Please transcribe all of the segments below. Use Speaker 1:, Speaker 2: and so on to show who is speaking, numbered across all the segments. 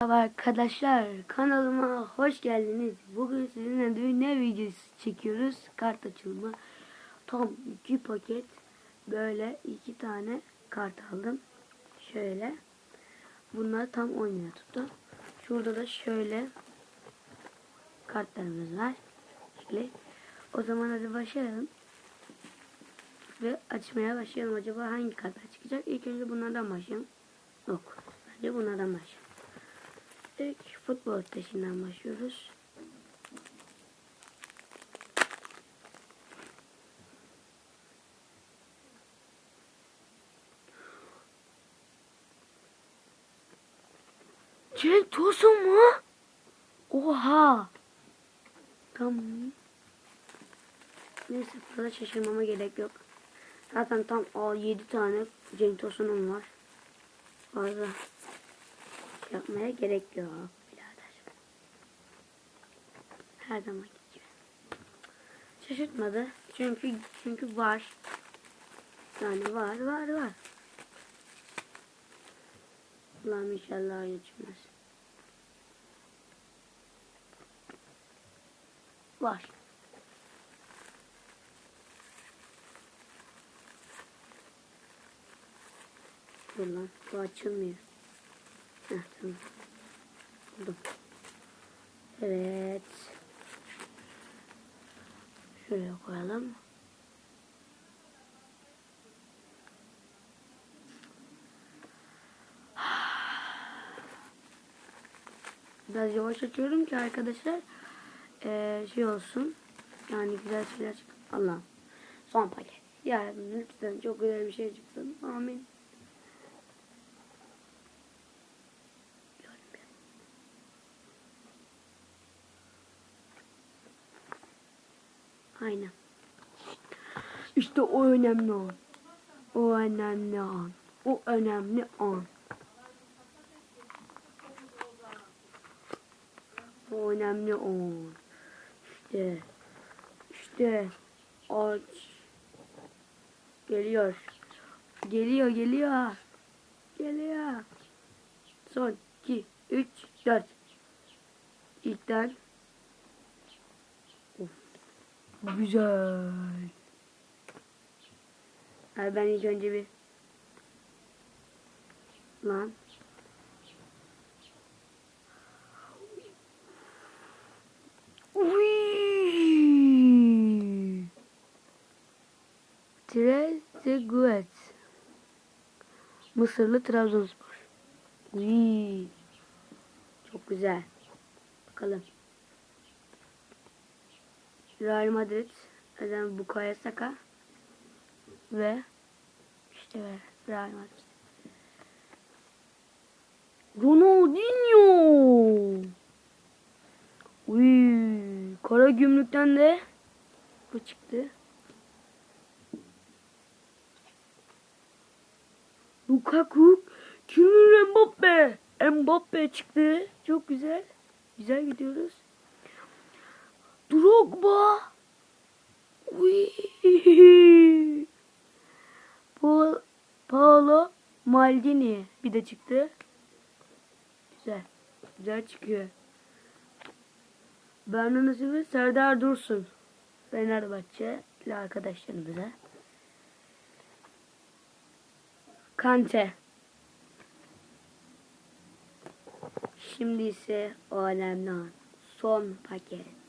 Speaker 1: Merhaba arkadaşlar kanalıma hoş geldiniz. Bugün sizinle bir ne videosu çekiyoruz? Kart açılımı. Tam iki paket böyle iki tane kart aldım. Şöyle. Bunlar tam 10 lira tuttu. Şurada da şöyle kartlarımız var. Şöyle. O zaman hadi başlayalım. Ve açmaya başlayalım. Acaba hangi kartlar çıkacak? İlk önce bunlardan başlayalım. Yok. Bence bunlardan başlayalım. İlk futbol ateşinden başlıyoruz. Cenk Tosun mu? Oha! Tamam. Neyse fazla şaşırmama gerek yok. Zaten tam o 7 tane Cenk Tosun'um var. Fazla yapmaya gerek yok birader. Her zaman gibi. Şaşırtmadı. Çünkü çünkü var. Yani var var var. Allah'ım inşallah aynı çıkmaz. Var. Dur lan bu açılmıyor. Heh. Buldum. Evet. Şuraya koyalım. Biraz yavaş açıyorum ki arkadaşlar eee, şey olsun. Yani güzel şeyler çıksın. Allah. Son paket. Ya lütfen çok güzel bir şey çıksın. Amin. Aynen. İşte o önemli an. O önemli an. O önemli an. O önemli an. İşte. İşte. Aç. Geliyor. Geliyor geliyor. Geliyor. Son 2, 3, 4. İlkten Güzel. Abi ben ilk önce bir lan Uy. Trezeguet Mısırlı Trabzonspor. Uy. Çok güzel. Bakalım. Real Madrid, Eden Bukayo Saka ve işte Real Madrid. Ronaldinho. Uy, Kara Gümrük'ten de bu çıktı. Lukaku, Kylian Mbappe. Mbappe çıktı. Çok güzel. Güzel gidiyoruz. Drogba. Uy. Pa Paolo Maldini bir de çıktı. Güzel. Güzel çıkıyor. Bernardo Silva, Serdar Dursun. Fenerbahçe ile arkadaşlarımıza. Kante. Şimdi ise o önemli an. Son paket.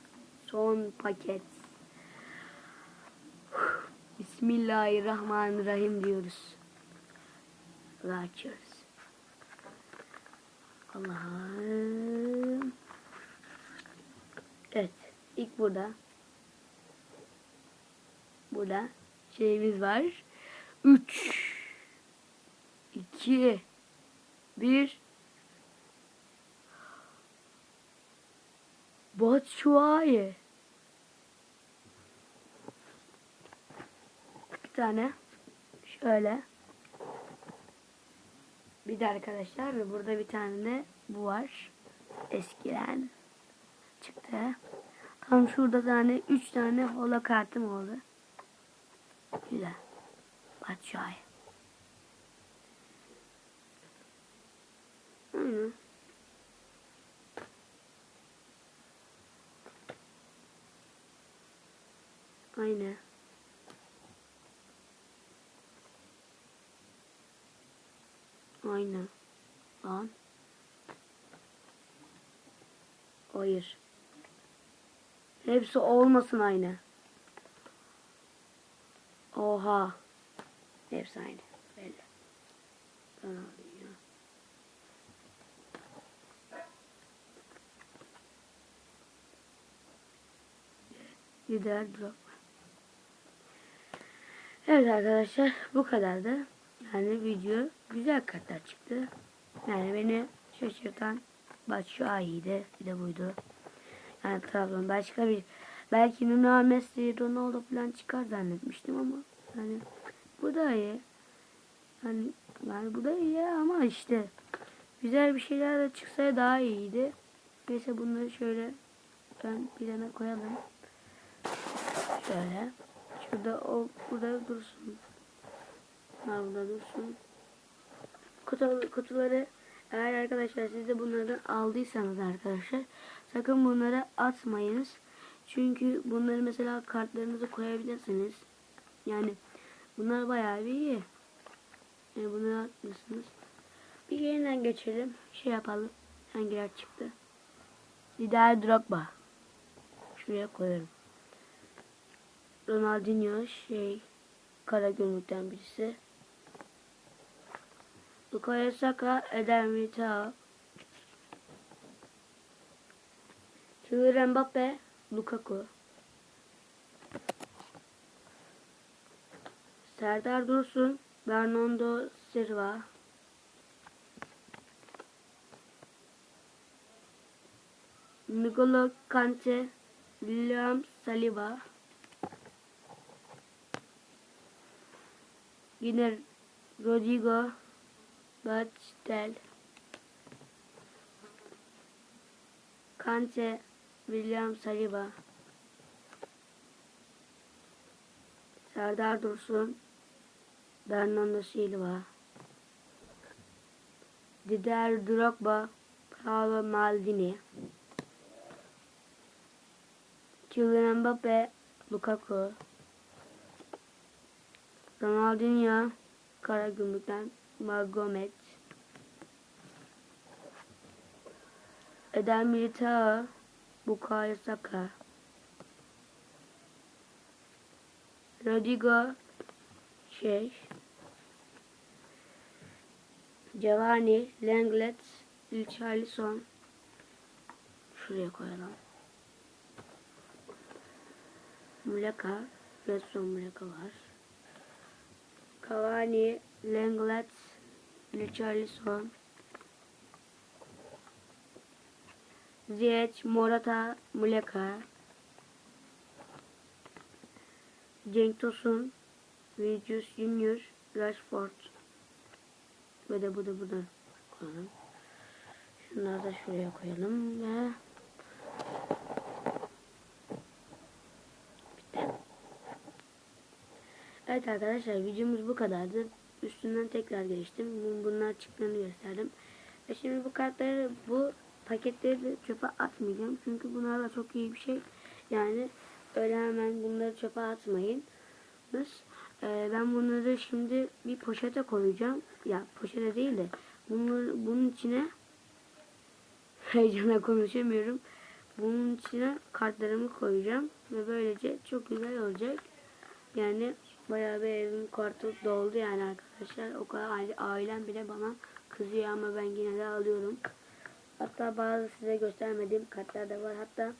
Speaker 1: Son paket. Bismillahirrahmanirrahim diyoruz. Ve açıyoruz. Allah'ım. Evet. ilk burada. Burada şeyimiz var. 3 2 1 Batshuayi. Bir tane. Şöyle. Bir de arkadaşlar ve burada bir tane de bu var. Eskiden çıktı. Tam şurada tane üç tane hola kartım oldu. Güzel. Batshuayi. Aynen. Aynı. Aynı. Lan. Hayır. Hepsi olmasın aynı. Oha. Hepsi aynı. Belli. Ben alayım ya. Lider drop. Evet arkadaşlar bu kadardı. Yani video güzel kartlar çıktı. Yani beni şaşırtan ayıydı. Bir de buydu. Yani Trabzon başka bir belki Nuno Messi, Ronaldo falan çıkar zannetmiştim ama yani bu da iyi. Yani, yani bu da iyi ama işte güzel bir şeyler de çıksa daha iyiydi. Neyse bunları şöyle ben plana koyalım. Şöyle. Şurada o burada dursun. Ha burada dursun. Kutu, kutuları eğer arkadaşlar siz de bunları aldıysanız arkadaşlar sakın bunları atmayınız. Çünkü bunları mesela kartlarınızı koyabilirsiniz. Yani bunlar bayağı bir iyi. Yani bunları atmıyorsunuz. Bir yeniden geçelim. Şey yapalım. Hangiler çıktı? Dider Drogba. Şuraya koyarım. Ronaldinho şey kara gümrükten birisi. Bukayo Saka, Eder Militao. Kylian Mbappe, Lukaku. Serdar Dursun, Bernardo Silva. N'Golo Kante, William Saliba. Yine Rodrigo Batstel Kante William Saliba. Serdar Dursun Bernardo Silva. Dider Drogba Paolo Maldini. Kylian Mbappe Lukaku Ronaldinho Karagümrük'ten Magomed Eder Militao Bukayo Saka. Rodrigo şey Giovanni Lenglet Richarlison. Şuraya koyalım. Muleka Gerson Muleka var Cavani, Lenglet, Richarlison, Ziyech, Morata, Muleka, Cenk Tosun, Vinicius Junior, Rashford ve de bu da bu da koyalım. Şunları da şuraya koyalım ve Evet arkadaşlar videomuz bu kadardı. Üstünden tekrar geçtim. Bunlar çıktığını gösterdim. Ve şimdi bu kartları bu paketleri de çöpe atmayacağım. Çünkü bunlar da çok iyi bir şey. Yani öyle hemen bunları çöpe atmayın. Ee, ben bunları şimdi bir poşete koyacağım. Ya poşete değil de bunları, bunun içine heyecana konuşamıyorum. Bunun içine kartlarımı koyacağım. Ve böylece çok güzel olacak. Yani Bayağı bir evim kartı doldu yani arkadaşlar. O kadar ailem bile bana kızıyor ama ben yine de alıyorum. Hatta bazı size göstermediğim kartlar da var. Hatta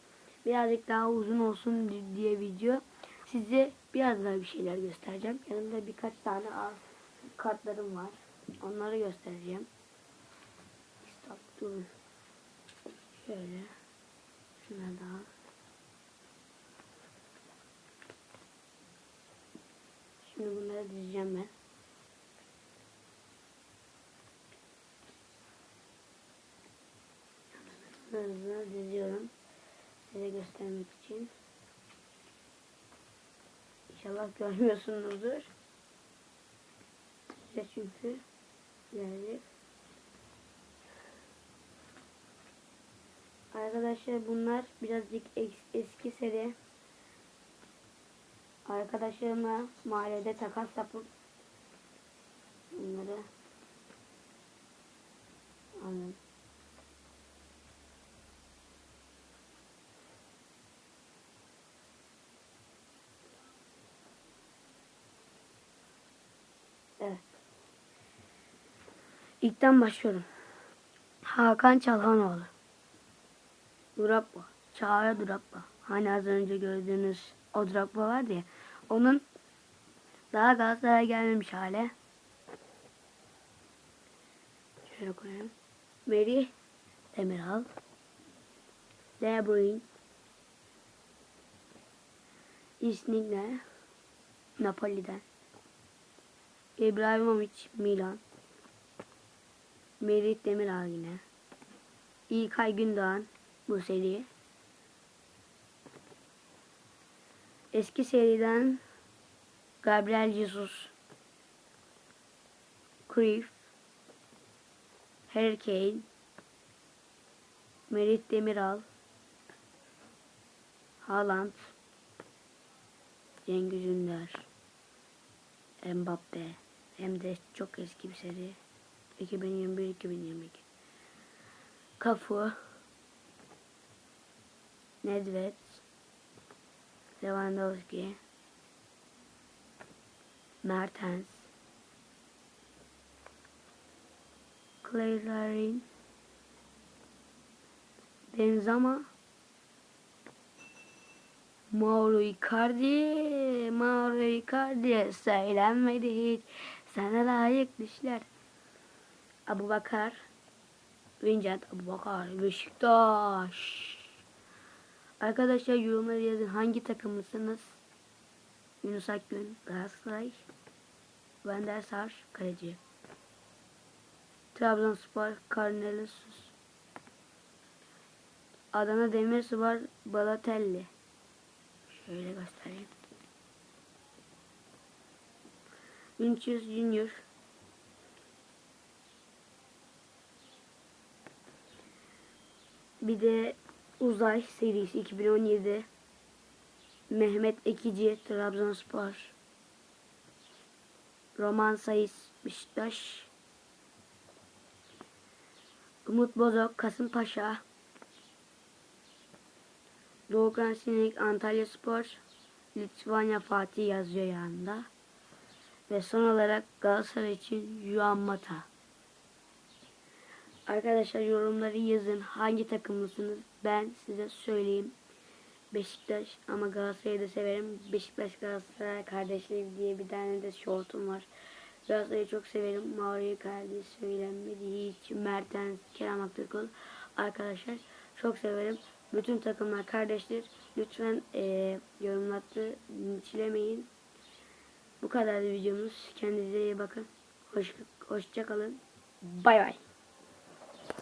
Speaker 1: birazcık daha uzun olsun diye video size biraz daha bir şeyler göstereceğim. Yanımda birkaç tane kartlarım var. Onları göstereceğim. Stop durun. Şöyle. Şunları daha. Şimdi bunları dizeceğim ben. Hızlı diziyorum. Size göstermek için. İnşallah görmüyorsunuzdur. Size çünkü gelecek. Arkadaşlar bunlar birazcık eski seri Arkadaşlarımla mahallede takas yapıp bunları aldım. Evet. İlkten başlıyorum. Hakan Çalhanoğlu. Drogba. Çağrı Drogba. Hani az önce gördüğünüz o Drogba vardı ya. Onun daha Galatasaray'a gelmemiş hale. Şöyle koyayım. Meri Demiral. De Bruyne. İsnigne. Napoli'den. İbrahimovic Milan. Merih Demiral yine. İlkay Gündoğan bu seri. Eski seriden Gabriel Jesus. Cruyff. Harry Kane. Merih Demiral. Haaland. Cengiz Ünder. Mbappe. Hem de çok eski bir seri. 2021-2022. Kafu. Nedved. Lewandowski. Mertens. Clay Benzema. Mauro Icardi. Mauro Icardi. Söylenmedi hiç. Sana layık düşler. Abu Bakar. Vincent Abu Bakar. Beşiktaş. Arkadaşlar yorumlara yazın. Hangi takımlısınız? Yunus Akgün. Galatasaray. Van der Sar. Kaleci. Trabzonspor. Cornelius. Adana Demirspor. Balotelli. Şöyle göstereyim. Vinicius Junior. Bir de Uzay serisi 2017. Mehmet Ekici Trabzonspor. Roman Sayıs Beşiktaş. Umut Bozok Kasımpaşa. Doğukan Sinek Antalya Spor. Litvanya Fatih yazıyor yanında. Ve son olarak Galatasaray için Juan Mata. Arkadaşlar yorumları yazın. Hangi takımlısınız? Ben size söyleyeyim. Beşiktaş ama Galatasaray'ı da severim. Beşiktaş Galatasaray kardeşleri diye bir tane de şortum var. Galatasaray'ı çok severim. Mauro kardeş söylenmedi hiç. Mertens, Kerem Aktürkoğlu. Arkadaşlar çok severim. Bütün takımlar kardeşler. Lütfen e, yorumları çilemeyin. Bu kadar videomuz. Kendinize iyi bakın. Hoş, hoşça kalın. Bay bay.